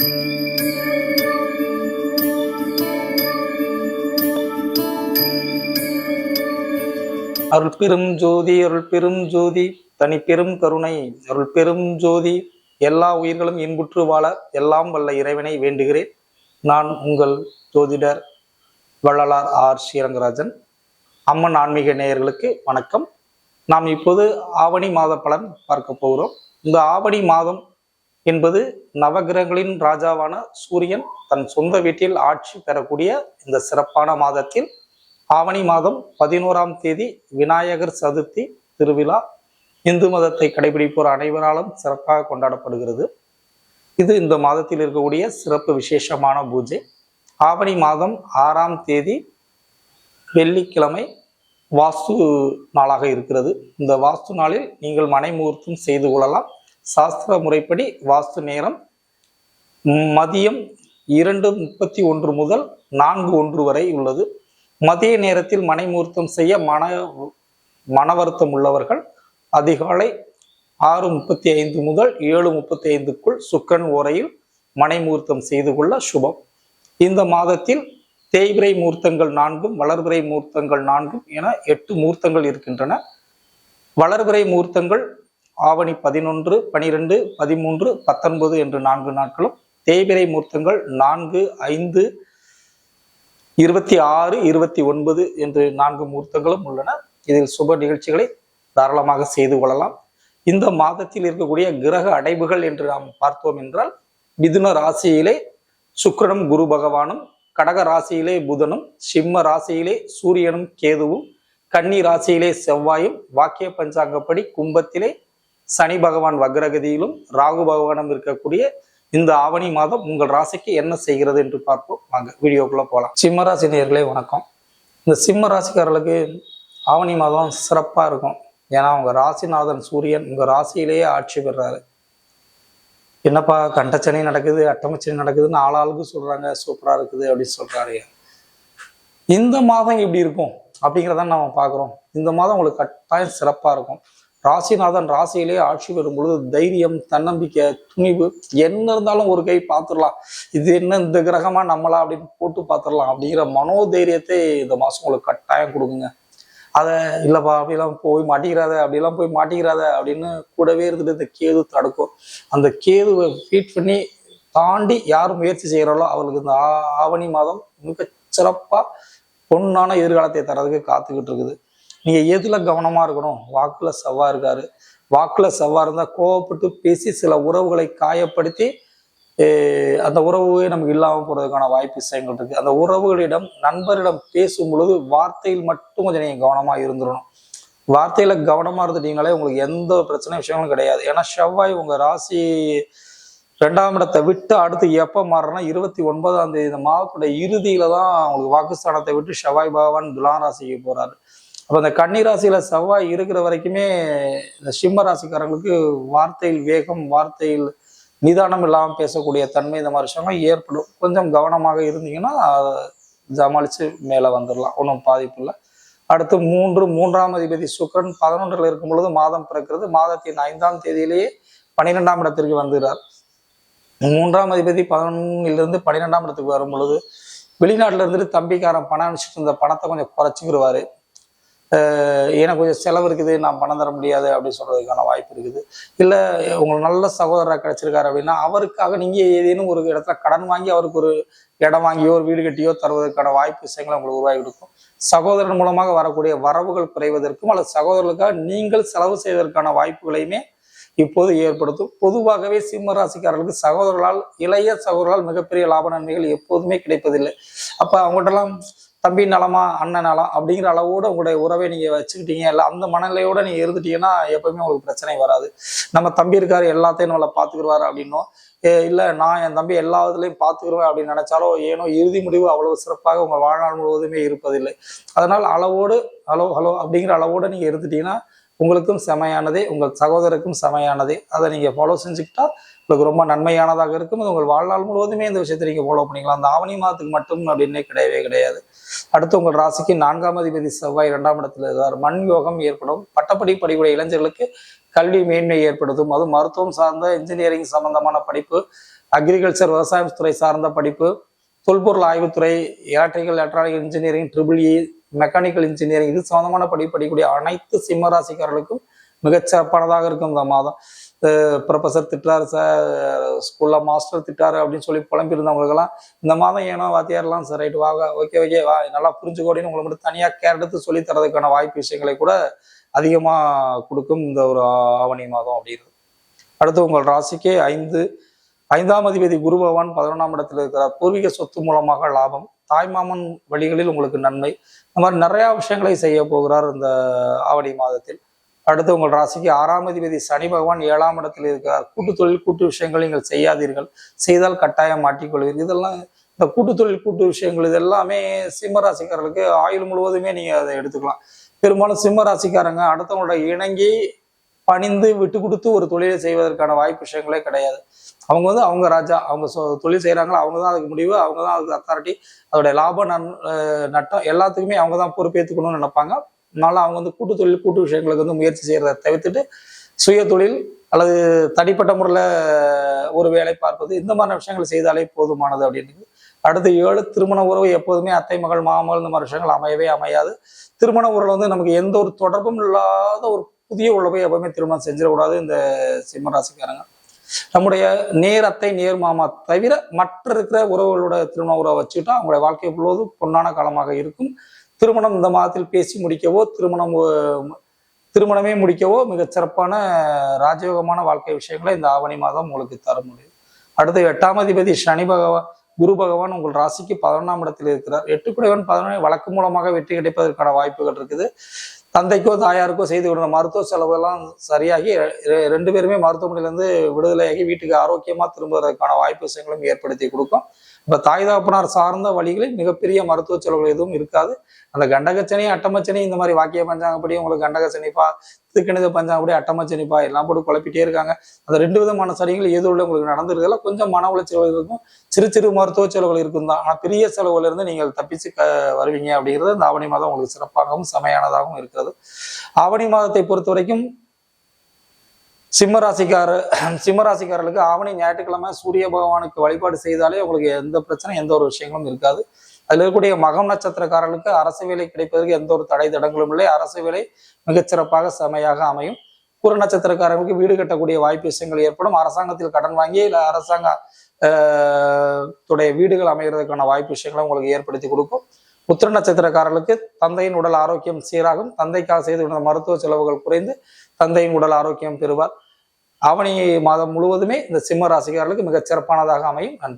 அருள் பெரும் ஜோதி அருள் பெரும் ஜோதி தனி பெரும் கருணை. அருள் பெரும் ஜோதி எல்லா உயிர்களும் இன்புற்று வாழ எல்லாம் வல்ல இறைவனை வேண்டுகிறேன். நான் உங்கள் ஜோதிடர் வள்ளலார் ஆர். ஸ்ரீரங்கராஜன். அம்மன் ஆன்மீக நேயர்களுக்கு வணக்கம். நாம் இப்போது ஆவணி மாத பலன் பார்க்க போகிறோம். இந்த ஆவணி மாதம் என்பது நவகிரகங்களின் ராஜாவான சூரியன் தன் சொந்த வீட்டில் ஆட்சி பெறக்கூடிய இந்த சிறப்பான மாதத்தில் ஆவணி மாதம் பதினோராம் தேதி விநாயகர் சதுர்த்தி திருவிழா இந்து மதத்தை கடைபிடிப்போர் அனைவராலும் சிறப்பாக கொண்டாடப்படுகிறது. இது இந்த மாதத்தில் இருக்கக்கூடிய சிறப்பு விசேஷமான பூஜை. ஆவணி மாதம் ஆறாம் தேதி வெள்ளிக்கிழமை வாஸ்து நாளாக இருக்கிறது. இந்த வாஸ்து நாளில் நீங்கள் மனை முகூர்த்தம் செய்து கொள்ளலாம். சாஸ்திர முறைப்படி வாஸ்து நேரம் மதியம் இரண்டு முப்பத்தி ஒன்று முதல் நான்கு ஒன்று வரை உள்ளது. மதிய நேரத்தில் மனைமூர்த்தம் செய்ய மன மன வருத்தம் உள்ளவர்கள் அதிகாலை ஆறு முப்பத்தி ஐந்து முதல் ஏழு முப்பத்தி ஐந்துக்குள் சுக்கன் ஓரையில் மனைமூர்த்தம் செய்து கொள்ள சுபம். இந்த மாதத்தில் தேய்பிரை மூர்த்தங்கள் நான்கும் வளர்பிறை மூர்த்தங்கள் நான்கும் என எட்டு மூர்த்தங்கள் இருக்கின்றன. வளர்பிறை மூர்த்தங்கள் ஆவணி பதினொன்று பனிரெண்டு பதிமூன்று பத்தொன்பது என்று நான்கு நாட்களும் தேய்பிரை மூர்த்தங்கள் நான்கு ஐந்து இருபத்தி ஆறு இருபத்தி ஒன்பது என்று நான்கு மூர்த்தங்களும் உள்ளன. இதில் சுப நிகழ்ச்சிகளை தாராளமாக செய்து கொள்ளலாம். இந்த மாதத்தில் இருக்கக்கூடிய கிரக அடைவுகள் என்று நாம் பார்த்தோம் என்றால் மிதுன ராசியிலே சுக்கரனும் குரு பகவானும் கடக ராசியிலே புதனும் சிம்ம ராசியிலே சூரியனும் கேதுவும் கன்னி ராசியிலே செவ்வாயும் வாக்கிய பஞ்சாங்கப்படி கும்பத்திலே சனி பகவான் வக்ரகதியிலும் ராகு பகவானும் இருக்கக்கூடிய இந்த ஆவணி மாதம் உங்கள் ராசிக்கு என்ன செய்கிறது என்று பார்ப்போம். வாங்க வீடியோக்குள்ளே போகலாம் சிம்ம ராசி வணக்கம். இந்த சிம்ம ராசிக்காரர்களுக்கு ஆவணி மாதம் சிறப்பாக இருக்கும். ஏன்னா உங்கள் ராசிநாதன் சூரியன் உங்கள் ராசியிலேயே ஆட்சி பெறாரு. என்னப்பா கண்டச்சனி நடக்குது அட்டமச்சனி நடக்குதுன்னு ஆளாளுக்கு சொல்கிறாங்க சூப்பராக இருக்குது அப்படின்னு சொல்கிறாரு இந்த மாதம் எப்படி இருக்கும் அப்படிங்கிறத நம்ம பார்க்குறோம். இந்த மாதம் உங்களுக்கு கட்டாயம் சிறப்பாக இருக்கும். ராசிநாதன் ராசியிலே ஆட்சி பெறும் பொழுது தைரியம் தன்னம்பிக்கை துணிவு என்ன இருந்தாலும் ஒரு கை பார்த்துடலாம். இது என்ன இந்த கிரகமா நம்மளா அப்படின்னு போட்டு பார்த்துடலாம் அப்படிங்கிற மனோதைரியத்தை இந்த மாசம் உங்களுக்கு கட்டாயம் கொடுக்குங்க. அதை இல்லைப்பா அப்படிலாம் போய் மாட்டிக்கிறாத அப்படிலாம் போய் மாட்டிக்கிறாத அப்படின்னு கூடவே இருந்துட்டு இந்த கேது தடுக்கும். அந்த கேதுவை ஃபீட் பண்ணி தாண்டி யார் முயற்சி செய்கிறாளோ அவளுக்கு இந்த ஆவணி மாதம் மிக சிறப்பாக பொன்னான எதிர்காலத்தை தரதுக்கு காத்துக்கிட்டு இருக்குது. நீங்கள் எதில் கவனமாக இருக்கணும்? வாக்குல செவ்வா இருக்காரு. வாக்குல செவ்வா இருந்தால் கோவப்பட்டு பேசி சில உறவுகளை காயப்படுத்தி அந்த உறவே நமக்கு இல்லாமல் போகிறதுக்கான வாய்ப்பு விஷயங்கள் இருக்கு. அந்த உறவுகளிடம் நண்பரிடம் பேசும் பொழுது வார்த்தையில் மட்டும் கொஞ்சம் நீங்கள் கவனமாக இருந்துடணும் வார்த்தையில கவனமா இருந்துட்டீங்களே உங்களுக்கு எந்த பிரச்சனை விஷயங்களும் கிடையாது. ஏன்னா செவ்வாய் உங்க ராசி ரெண்டாம் இடத்தை விட்டு அடுத்து எப்போ மாறுறனா இருபத்தி ஒன்பதாம் தேதி இந்த மாதத்துடைய இறுதியில தான் உங்களுக்கு வாக்குஸ்தானத்தை விட்டு செவ்வாய் பகவான் துலாம் ராசிக்கு போறாரு. அப்போ இந்த கன்னி ராசியில் செவ்வாய் இருக்கிற வரைக்குமே இந்த சிம்ம ராசிக்காரங்களுக்கு வார்த்தையில் வேகம் வார்த்தையில் நிதானம் இல்லாமல் பேசக்கூடிய தன்மை இந்த மாதிரி விஷயங்கள் ஏற்படும். கொஞ்சம் கவனமாக இருந்தீங்கன்னா சமாளித்து மேலே வந்துடலாம் ஒன்றும் பாதிப்பு இல்லை. அடுத்து மூன்று மூன்றாம் அதிபதி சுக்கிரன் பதினொன்றில் இருக்கும் பொழுது மாதம் பிறக்கிறது. மாதத்தின் ஐந்தாம் தேதியிலேயே பன்னிரெண்டாம் இடத்திற்கு வந்துகிறார் மூன்றாம் அதிபதி பதினொன்னிலிருந்து பன்னிரெண்டாம் இடத்துக்கு வரும் பொழுது வெளிநாட்டுல இருந்துட்டு தம்பிக்காரன் பணம் அனுப்பிச்சிட்டு இருந்த பணத்தை கொஞ்சம் குறைச்சிக்கிடுவாரு எனக்கு கொஞ்சம் செலவு இருக்குது நான் பணம் தர முடியாது அப்படின்னு சொல்றதுக்கான வாய்ப்பு இருக்குது. இல்லை உங்களுக்கு நல்ல சகோதரராக கிடச்சிருக்காரு அப்படின்னா அவருக்காக நீங்கள் ஏதேனும் ஒரு இடத்துல கடன் வாங்கி அவருக்கு ஒரு இடம் வாங்கியோ ஒரு வீடு கட்டியோ தருவதற்கான வாய்ப்பு விஷயங்களை உங்களுக்கு உருவாகி கொடுக்கும். சகோதரன் மூலமாக வரக்கூடிய வரவுகள் குறைவதற்கும் அல்லது சகோதரர்களுக்காக நீங்கள் செலவு செய்வதற்கான வாய்ப்புகளையுமே இப்போது ஏற்படுத்தும். பொதுவாகவே சிம்ம ராசிக்காரர்களுக்கு சகோதரர்களால் இளைய சகோதரர்களால் மிகப்பெரிய லாப நன்மைகள் எப்போதுமே கிடைப்பதில்லை. அப்போ அவங்கள்ட்டலாம் தம்பி நலமா அண்ணன் நலம் அப்படிங்கிற அளவோட உங்களுடைய உறவை நீங்கள் வச்சுக்கிட்டீங்க. இல்லை அந்த மனநிலையோடு நீங்கள் இருந்துட்டீங்கன்னா எப்பவுமே உங்களுக்கு பிரச்சனை வராது. நம்ம தம்பி இருக்காரு எல்லாத்தையும் நம்மளை பார்த்துக்குருவாரு அப்படின்னோ ஏ, நான் என் தம்பி எல்லா இதுலையும் பார்த்துக்குருவேன் அப்படின்னு நினச்சாலோ ஏனோ இறுதி முடிவு அவ்வளவு சிறப்பாக உங்கள் வாழ்நாள் முழுவதுமே இருப்பதில்லை. அதனால் அளவோடு ஹலோ ஹலோ அப்படிங்கிற அளவோடு நீங்கள் இருந்துட்டீங்கன்னா உங்களுக்கும் செமையானதே உங்கள் சகோதரருக்கும் செமையானதே. அதை நீங்கள் ஃபாலோ செஞ்சுக்கிட்டா உங்களுக்கு ரொம்ப நன்மையானதாக இருக்கும். இது உங்கள் வாழ்நாள் முழுவதுமே இந்த விஷயத்தை நீங்க ஃபாலோ பண்ணிக்கலாம். அந்த ஆவணி மாதத்துக்கு மட்டும் அப்படின்னே கிடையவே கிடையாது. அடுத்து உங்கள் ராசிக்கு நான்காம் அதிபதி செவ்வாய் இரண்டாம் இடத்துல இருக்கார். மண் யோகம் ஏற்படும். பட்டப்படி படிக்கூடிய இளைஞர்களுக்கு கல்வி மேன்மை ஏற்படுத்தும். அது மருத்துவம் சார்ந்த இன்ஜினியரிங் சம்பந்தமான படிப்பு அக்ரிகல்ச்சர் விவசாயம் துறை சார்ந்த படிப்பு தொல்பொருள் ஆய்வுத்துறை electrical electronic engineering triple E mechanical engineering இது சம்பந்தமான படிப்பு படிக்கக்கூடிய அனைத்து சிம்ம மிகச் மிகச்சிறப்பானதாக இருக்கும் இந்த மாதம். ப்ரொஃபஸர் திட்டாரு சார் ஸ்கூலில் மாஸ்டர் திட்டாரு அப்படின்னு சொல்லி புலம்பியிருந்தவங்களுக்கெல்லாம் இந்த மாதம் ஏனோ வாத்தியார்லாம் சார் ரைட்டு வாங்க ஓகே ஓகே வா நல்லா புரிஞ்சுக்கோடின்னு உங்களுக்கு மட்டும் தனியாக கேர் எடுத்து சொல்லி தரதுக்கான வாய்ப்பு விஷயங்களை கூட அதிகமாக கொடுக்கும் இந்த ஒரு ஆவணி மாதம் அப்படின்றது அடுத்து உங்கள் ராசிக்கு ஐந்து ஐந்தாம் அதிபதி குரு பகவான் பதினொன்றாம் இடத்தில் இருக்கிறார். பூர்வீக சொத்து மூலமாக லாபம் தாய்மாமன் வழிகளில் உங்களுக்கு நன்மை. இந்த மாதிரி நிறையா விஷயங்களை செய்ய போகிறார் இந்த ஆவணி மாதத்தில். அடுத்து உங்கள் ராசிக்கு ஆறாம் அதிபதி சனி பகவான் ஏழாம் இடத்தில் இருக்கிறார் கூட்டு தொழில் கூட்டு விஷயங்கள் நீங்கள் செய்யாதீர்கள். செய்தால் கட்டாயம் மாட்டிக்கொள்வீர்கள். இதெல்லாம் இந்த கூட்டு தொழில் கூட்டு விஷயங்கள் இது எல்லாமே சிம்ம ராசிக்காரர்களுக்கு ஆயுள் முழுவதுமே நீங்க அதை எடுத்துக்கலாம். பெரும்பாலும் சிம்ம ராசிக்காரங்க அடுத்தவங்களோட இணங்கி பணிந்து விட்டு கொடுத்து ஒரு தொழிலை செய்வதற்கான வாய்ப்பு விஷயங்களே கிடையாது. அவங்க வந்து அவங்க ராஜா அவங்க சொ- தொழில் செய்கிறாங்களோ அவங்க தான் அதுக்கு முடிவு அவங்க தான் அதுக்கு அத்தாரிட்டி அதோடைய லாப நன் நட்டம் எல்லாத்துக்குமே அவங்க தான் பொறுப்பேற்றுக்கணும்னு நினைப்பாங்க. அதனால அவங்க வந்து கூட்டு தொழில் கூட்டு விஷயங்களுக்கு வந்து முயற்சி செய்கிறத தவிர்த்துட்டு சுய தொழில் அல்லது தனிப்பட்ட முறையில் ஒரு வேலை பார்ப்பது இந்த மாதிரி விஷயங்கள் செய்தாலே போதுமானது அப்படின்னு அடுத்து ஏழு திருமண உறவு எப்போதுமே அத்தை மகள் மாமகள் இந்த மாதிரி விஷயங்கள் அமையவே அமையாது. திருமண உறவில் வந்து நமக்கு எந்த ஒரு தொடர்பும் இல்லாத ஒரு புதிய உழவை எப்பவுமே திருமணம் செஞ்சிடக்கூடாது இந்த சிம்ம ராசிக்காரங்க. நம்முடைய நேர் அத்தை நேர் மாமா தவிர மற்ற இருக்கிற உறவுகளோட திருமண உறவை வச்சுக்கிட்டா அவங்களுடைய வாழ்க்கை முழுவதும் பொன்னான காலமாக இருக்கும். திருமணம் இந்த மாதத்தில் பேசி முடிக்கவோ திருமணம் திருமணமே முடிக்கவோ மிகச் சிறப்பான ராஜயோகமான வாழ்க்கை விஷயங்களை இந்த ஆவணி மாதம் உங்களுக்கு தர முடியும். அடுத்து எட்டாம் அதிபதி சனி பகவான் குரு பகவான் உங்கள் ராசிக்கு பதினொன்றாம் இடத்தில் இருக்கிறார். எட்டுக்குடையவன் பதினொன்று வழக்கு மூலமாக வெற்றி கிடைப்பதற்கான வாய்ப்புகள் இருக்குது. தந்தைக்கோ தாயாருக்கோ செய்து கொடுத்த மருத்துவ செலவெல்லாம் சரியாகி ரெண்டு பேருமே மருத்துவமனையிலேருந்து விடுதலையாகி வீட்டுக்கு ஆரோக்கியமா திரும்புவதற்கான வாய்ப்பு விஷயங்களும் ஏற்படுத்தி கொடுக்கும். இப்ப தாய் தகப்பனார் சார்ந்த வழிகளில் மிகப்பெரிய மருத்துவ செலவுகள் எதுவும் இருக்காது. அந்த கண்டகச்சனி அட்டமச்சனி இந்த மாதிரி வாக்கிய பஞ்சாங்கப்படி உங்களுக்கு கண்டகச்சனிப்பா திருக்கணித பஞ்சாங்கப்படி அட்டமச்சனிப்பா எல்லாம் போட்டு குழப்பிட்டே இருக்காங்க. அந்த ரெண்டு விதமான சனிகள் ஏதோ உள்ள உங்களுக்கு நடந்திருக்கல கொஞ்சம் மன உளைச்சல்கள் இருக்கும். சிறு சிறு மருத்துவ செலவுகள் இருக்கும் தான் ஆனா பெரிய செலவுல இருந்து நீங்கள் தப்பிச்சு க வருவீங்க அப்படிங்கிறது இந்த ஆவணி மாதம் உங்களுக்கு சிறப்பாகவும் செமையானதாகவும் இருக்கிறது. ஆவணி மாதத்தை பொறுத்த வரைக்கும் சிம்ம சிம்மராசிக்காரர்களுக்கு சிம்ம ஆவணி ஞாயிற்றுக்கிழமை சூரிய பகவானுக்கு வழிபாடு செய்தாலே உங்களுக்கு எந்த பிரச்சனையும் எந்த ஒரு விஷயங்களும் இருக்காது. அதில் இருக்கக்கூடிய மகம் நட்சத்திரக்காரர்களுக்கு அரசு வேலை கிடைப்பதற்கு எந்த ஒரு தடை தடங்களும் இல்லை. அரசு வேலை மிகச்சிறப்பாக செமையாக அமையும். குரு நட்சத்திரக்காரர்களுக்கு வீடு கட்டக்கூடிய வாய்ப்பு விஷயங்கள் ஏற்படும். அரசாங்கத்தில் கடன் வாங்கி இல்லை அரசாங்க ஆஹ், துடைய வீடுகள் அமைகிறதுக்கான வாய்ப்பு விஷயங்களை உங்களுக்கு ஏற்படுத்தி கொடுக்கும். உத்திர நட்சத்திரக்காரர்களுக்கு தந்தையின் உடல் ஆரோக்கியம் சீராகும். தந்தைக்காக செய்து கொண்ட மருத்துவ செலவுகள் குறைந்து தந்தையின் உடல் ஆரோக்கியம் பெறுவார். ஆவணி மாதம் முழுவதுமே இந்த சிம்ம ராசிக்காரர்களுக்கு மிகச் சிறப்பானதாக அமையும். நன்றி.